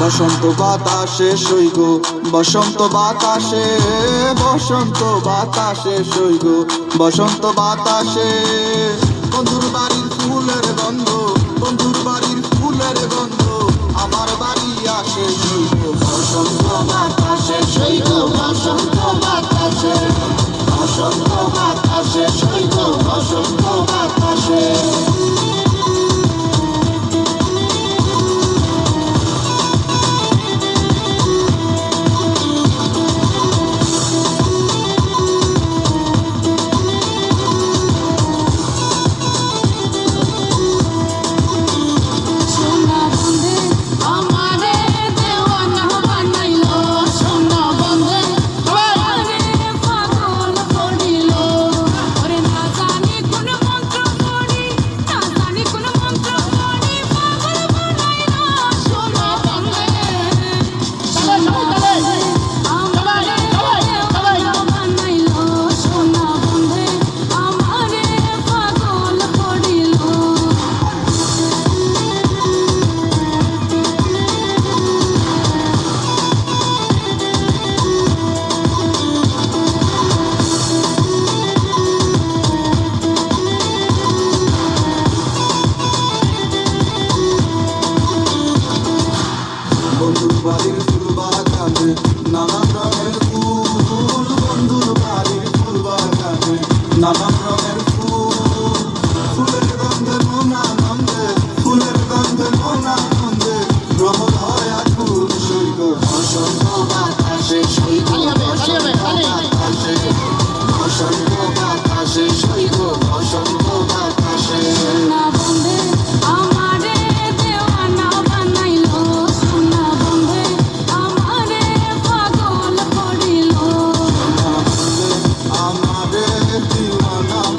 বসন্ত বাতাসে সৈগ বসন্ত বাতাসে বসন্ত বাতাসে সৈগ বসন্ত বাতাসে। বন্ধুর বাড়ির ফুলের গন্ধ, বন্ধুর বাড়ির ফুলের গন্ধ, আমার বাড়ি আসে বসন্ত বাতাসে সৈগ বসন্ত বাতাসে বসন্ত বাতাসে সৈগ বসন্ত বাতাসে। Tuba bir sürü bana kandı diyvana